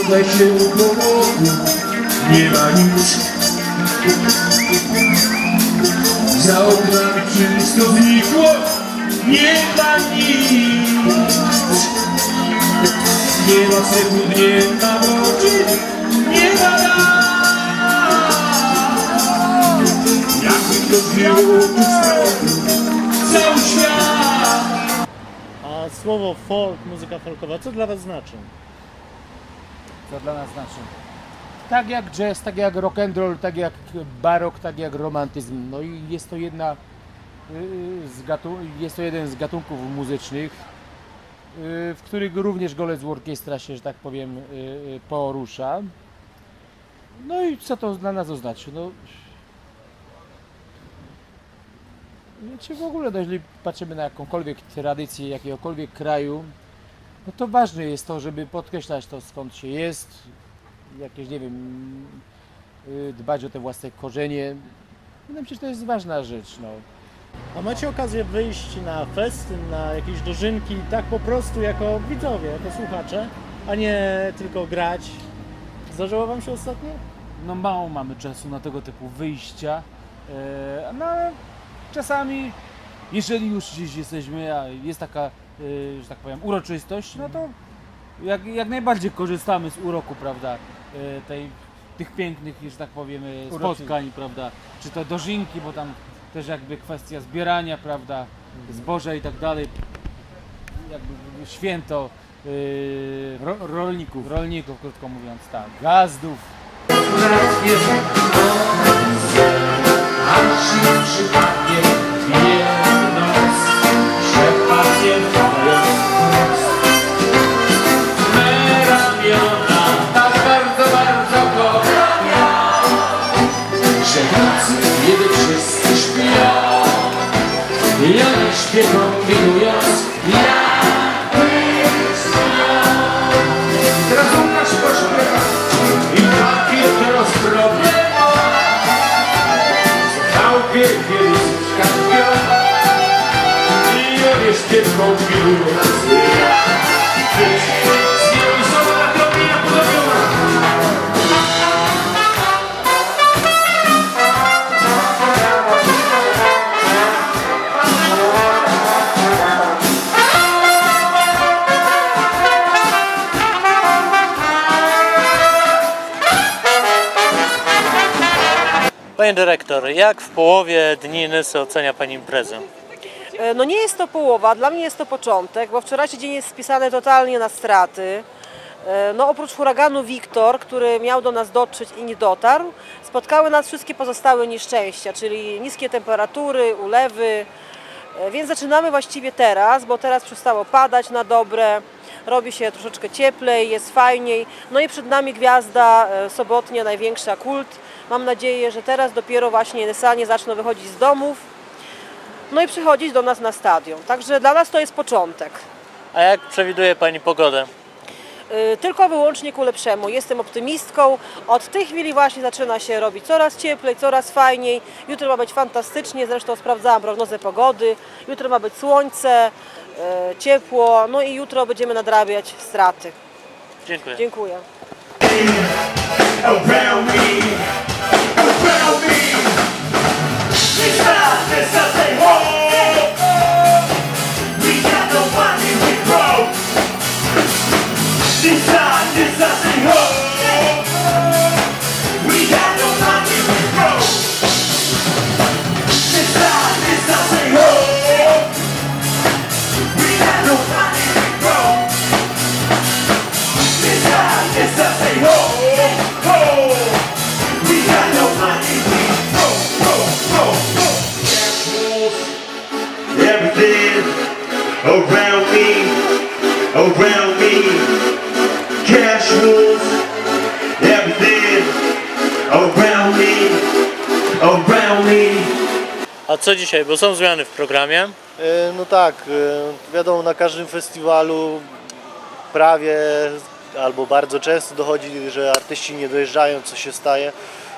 Tutaj się koło nie ma nic. Za oknami wszystko znikło. Nie ma nic. Nie ma sekund, nie ma godzin Nie ma lat. Jakby to zdjęło tu Cały świat. A słowo folk, muzyka folkowa, co dla Was znaczy? Co dla nas znaczy? Tak jak jazz, tak jak rock and roll, tak jak barok, tak jak romantyzm. No i jest to jedna y, z jest to jeden z gatunków muzycznych, y, w których również golec orkiestra się, że tak powiem, y, porusza. No i co to dla nas oznacza? No, Wiecie, w ogóle, no, jeżeli patrzymy na jakąkolwiek tradycję jakiegokolwiek kraju, no to ważne jest to, żeby podkreślać to skąd się jest, jakieś, nie wiem, y, dbać o te własne korzenie. Wydaje mi się, że to jest ważna rzecz. No. A macie okazję wyjść na festyn, na jakieś dożynki, tak po prostu jako widzowie, jako słuchacze, a nie tylko grać. Zdarzyło Wam się ostatnio? no mało mamy czasu na tego typu wyjścia. E, no czasami, jeżeli już gdzieś jesteśmy, a jest taka, że tak powiem, uroczystość, no to jak, jak najbardziej korzystamy z uroku, prawda, e, tej, tych pięknych, że tak powiem, e, spotkań, prawda, czy to dożynki, bo tam też jakby kwestia zbierania, prawda, zboża i tak dalej, jakby święto e, ro, rolników, rolników, krótko mówiąc, tak, gazdów, Aż im przypadnie Ja nie śpię kombinując Ja Teraz Łukasz pośpiewa I takie rozrobię Chałupie kiedyś śpią I ja nie śpię kombinując Ja Panie dyrektor, jak w połowie dni Nysy ocenia Pani imprezę? E, No nie jest to połowa, dla mnie jest to początek, bo wczorajszy dzień jest spisany totalnie na straty. E, No oprócz huraganu Wiktor, który miał do nas dotrzeć i nie dotarł, spotkały nas wszystkie pozostałe nieszczęścia, czyli niskie temperatury, ulewy. E, Więc zaczynamy właściwie teraz, bo teraz przestało padać na dobre, robi się troszeczkę cieplej, jest fajniej. No i przed nami gwiazda e, sobotnia, największa kult. Mam nadzieję, że teraz dopiero właśnie Nysanie zaczną wychodzić z domów, no i przychodzić do nas na stadion. Także dla nas to jest początek. A jak przewiduje Pani pogodę? Yy, Tylko wyłącznie ku lepszemu. Jestem optymistką. Od tej chwili właśnie zaczyna się robić coraz cieplej, coraz fajniej. Jutro ma być fantastycznie, zresztą sprawdzałam prognozę pogody. Jutro ma być słońce, ciepło, no i jutro będziemy nadrabiać straty. Dziękuję. Dziękuję. this I say, whoa. Around me. Cash rules everything around me, around me. A co dzisiaj? Bo są zmiany w programie. E, No tak, e, wiadomo, na każdym festiwalu prawie albo bardzo często dochodzi, że artyści nie dojeżdżają, co się staje.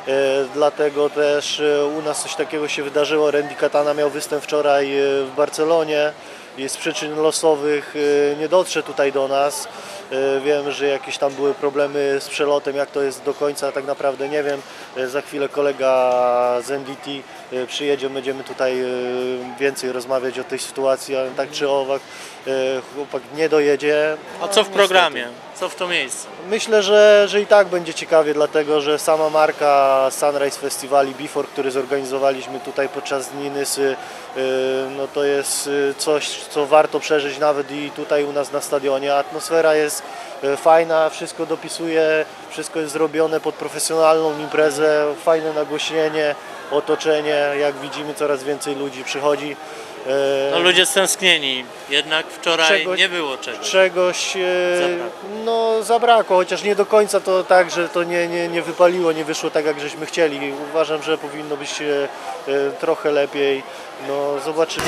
E, Dlatego też e, u nas coś takiego się wydarzyło. Randy Katana miał występ wczoraj e, w Barcelonie i z przyczyn losowych e, nie dotrze tutaj do nas. E, Wiem, że jakieś tam były problemy z przelotem, jak to jest do końca, tak naprawdę nie wiem. E, Za chwilę kolega z NDT przyjedzie, będziemy tutaj więcej rozmawiać o tej sytuacji, ale tak czy owak chłopak nie dojedzie. A No, co w niestety. programie? Co w to miejsce? Myślę, że, że i tak będzie ciekawie, dlatego że sama marka Sunrise Festivali Before, który zorganizowaliśmy tutaj podczas Dni Nysy, no to jest coś, co warto przeżyć nawet i tutaj u nas na stadionie. Atmosfera jest yy, fajna, wszystko dopisuje, wszystko jest zrobione pod profesjonalną imprezę, fajne nagłośnienie, otoczenie, jak widzimy coraz więcej ludzi przychodzi. Yy, No ludzie stęsknieni, jednak wczoraj Czegoś- nie było czegoś. czegoś e, Zabrakło. no zabrakło, chociaż nie do końca to tak, że to nie, nie, nie wypaliło, nie wyszło tak jak żeśmy chcieli. Uważam, że powinno być e, e, trochę lepiej. No zobaczymy.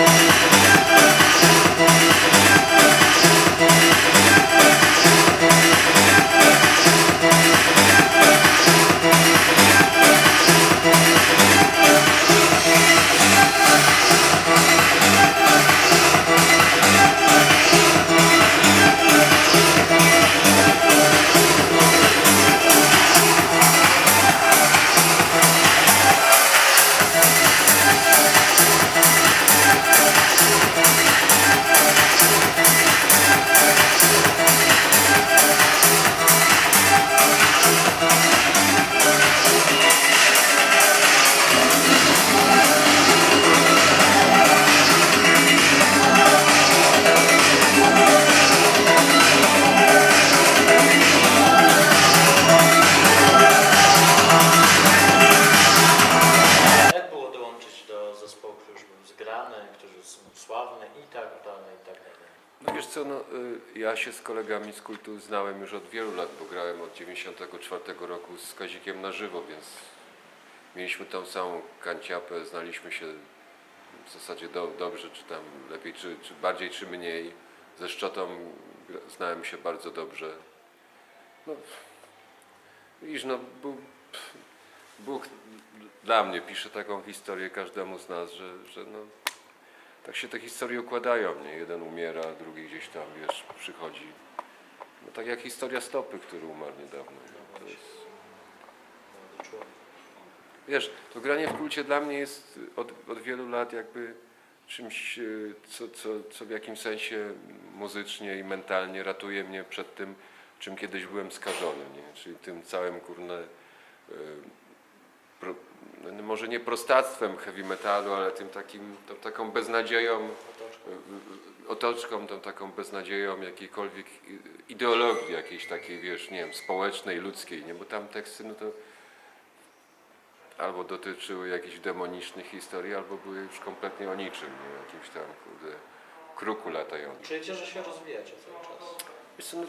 I tak dalej, i tak dalej? No wiesz co, no, y, ja się z kolegami z kultu znałem już od wielu lat, bo grałem od 94 roku z Kazikiem na żywo, więc mieliśmy tą samą kanciapę, znaliśmy się w zasadzie do, dobrze, czy tam lepiej, czy, czy bardziej, czy mniej. Ze Szczotą znałem się bardzo dobrze. No, widzisz, no, Bóg, Bóg dla mnie pisze taką historię każdemu z nas, że, że no, tak się te historie układają, nie? Jeden umiera, drugi gdzieś tam, wiesz, przychodzi. No tak jak historia Stopy, który umarł niedawno. No, to jest... Wiesz, to granie w kulcie dla mnie jest od, od wielu lat jakby czymś, e, co, co, co w jakimś sensie muzycznie i mentalnie ratuje mnie przed tym, czym kiedyś byłem skażony, nie? Czyli tym całym, kurne, e, no może nie prostactwem heavy metalu, ale tym takim, tą taką beznadzieją, otoczką, tą taką beznadzieją jakiejkolwiek ideologii jakiejś takiej, wiesz, nie wiem, społecznej, ludzkiej, nie? Bo tam teksty, no to albo dotyczyły jakichś demonicznych historii, albo były już kompletnie o niczym, nie? Jakimś tam, kurde, kruku latającym. Czujecie, że się rozwijacie cały czas? Wiesz co, no,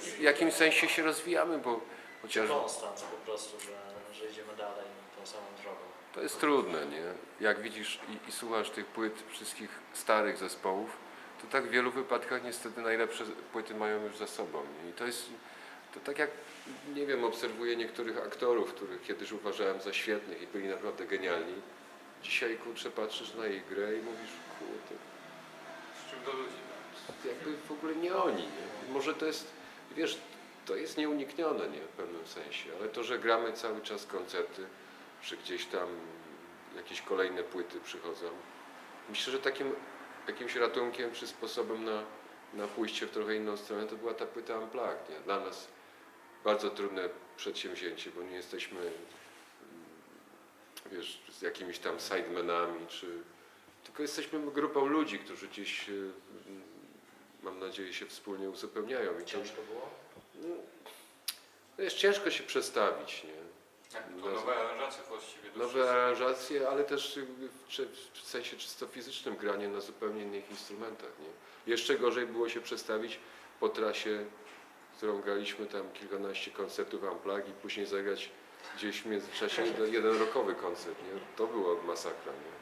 w jakimś sensie się rozwijamy, bo chociaż... Konstans po prostu, że, że idziemy dalej tą samą drogą. To jest trudne, nie? Jak widzisz i, i słuchasz tych płyt wszystkich starych zespołów, to tak w wielu wypadkach niestety najlepsze płyty mają już za sobą. Nie? I to jest, to tak jak, nie wiem, obserwuję niektórych aktorów, których kiedyś uważałem za świetnych i byli naprawdę genialni. Dzisiaj, kurczę, patrzysz na ich grę i mówisz, kurde, Z czym do ludzi? jakby w ogóle nie oni, nie? Może to jest, wiesz, to jest nieuniknione, nie? W pewnym sensie, ale to, że gramy cały czas koncerty, czy gdzieś tam jakieś kolejne płyty przychodzą, myślę, że takim jakimś ratunkiem czy sposobem na, na pójście w trochę inną stronę to była ta płyta Unplugged, nie? Dla nas bardzo trudne przedsięwzięcie, bo nie jesteśmy mm, wiesz, z jakimiś tam sidemenami, czy tylko jesteśmy grupą ludzi, którzy gdzieś, y, mm, mam nadzieję, się wspólnie uzupełniają. I to, Ciężko było? no jest ciężko się przestawić, nie? To nowe aranżacje właściwie. Nowe aranżacje, ale też w, w sensie czysto fizycznym granie na zupełnie innych instrumentach, nie? Jeszcze gorzej było się przestawić po trasie, którą graliśmy tam kilkanaście koncertów Unplugged i później zagrać gdzieś w międzyczasie jeden, jeden rokowy koncert, nie? To było masakra, nie?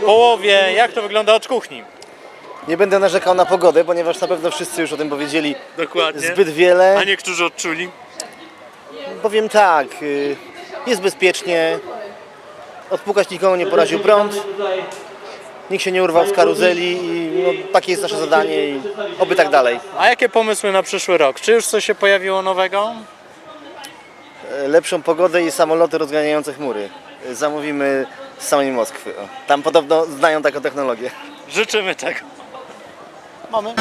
Połowie, jak to wygląda od kuchni? Nie będę narzekał na pogodę, ponieważ na pewno wszyscy już o tym powiedzieli Dokładnie. zbyt wiele. A niektórzy odczuli? Powiem tak, y, jest bezpiecznie, odpukać nikogo nie poraził prąd, nikt się nie urwał z karuzeli i no, takie jest nasze zadanie i oby tak dalej. A jakie pomysły na przyszły rok? Czy już coś się pojawiło nowego? E, Lepszą pogodę i samoloty rozganiające chmury. E, Zamówimy z samej Moskwy. O. Tam podobno znają taką technologię. Życzymy tego. Mamy.